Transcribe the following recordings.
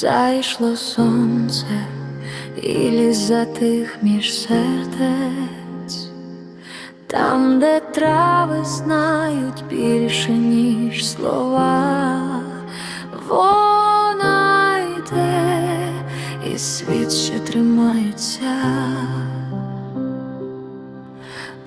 Зайшло сонце, і ліс затих між сердець, там, де трави знають більше, ніж слова, вона йде, і світ ще тримається.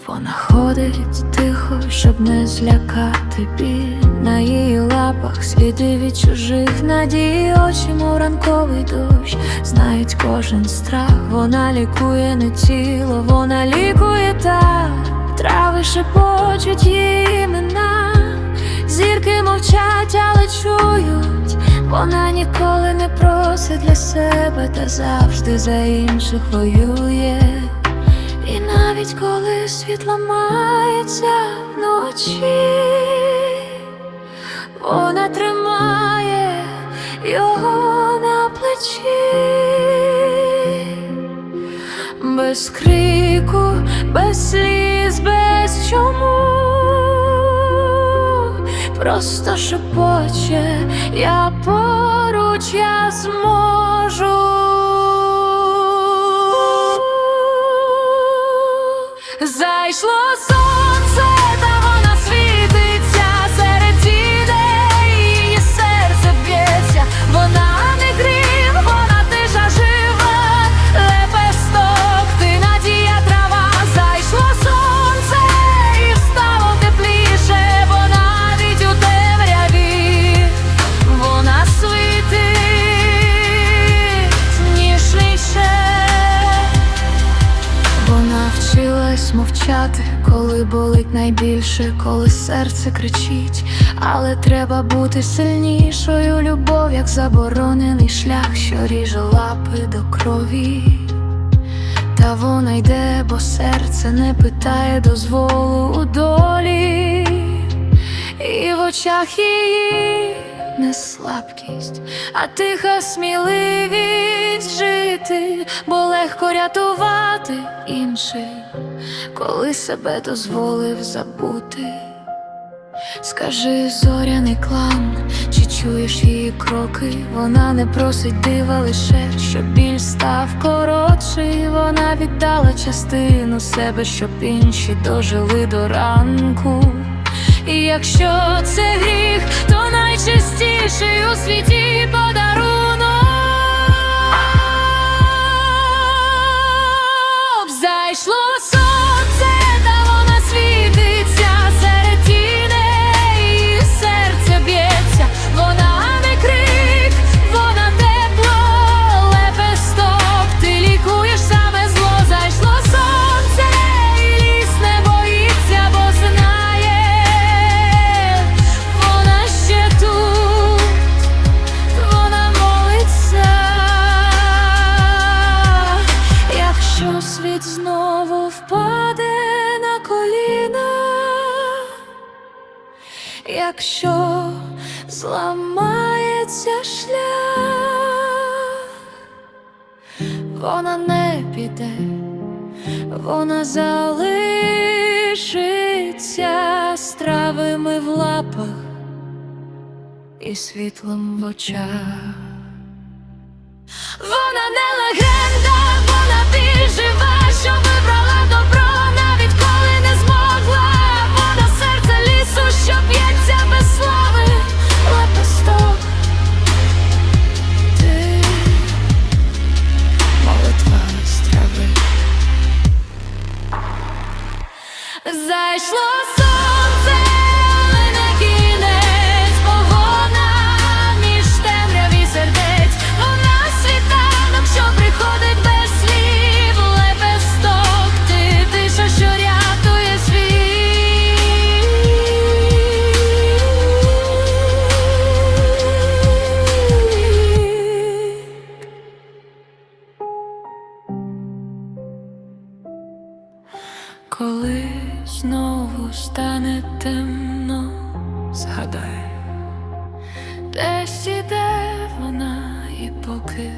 Вона ходить тихо, щоб не злякати. Біль На її лапах сліди від чужих надій, очі, ранковий дощ, знають кожен страх, вона лікує не тіло, вона лікує так, трави шепочуть її імена, зірки мовчать, але чують, вона ніколи не просить для себе, та завжди за інших воює. І навіть коли світ ламається вночі, вона тримає його на плечі, без крику, без сліз, без чому, просто шепоче, я поруч, я зможу. Зайшло мовчати, коли болить найбільше, коли серце кричить, але треба бути сильнішою. Любов, як заборонений шлях, що ріже лапи до крові. Та вона йде, бо серце не питає дозволу у долі, і в очах її не слабкість, а тиха сміливість жити, бо легко рятувати інших, коли себе дозволив забути. Скажи, зоряний клан, чи чуєш її кроки? Вона не просить дива лише, щоб біль став коротший. Вона віддала частину себе, щоб інші дожили до ранку. І якщо це гріх, то найчистіший у світі якщо зламається шлях, вона не піде, вона залишиться з травами в лапах і світлом в очах. Вона не легенда, вона більш жива, що вибрала коли знову стане темно, згадай, де сіде вона, і поки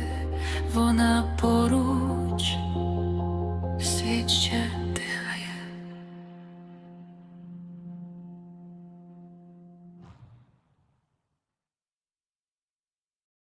вона поруч свідчає.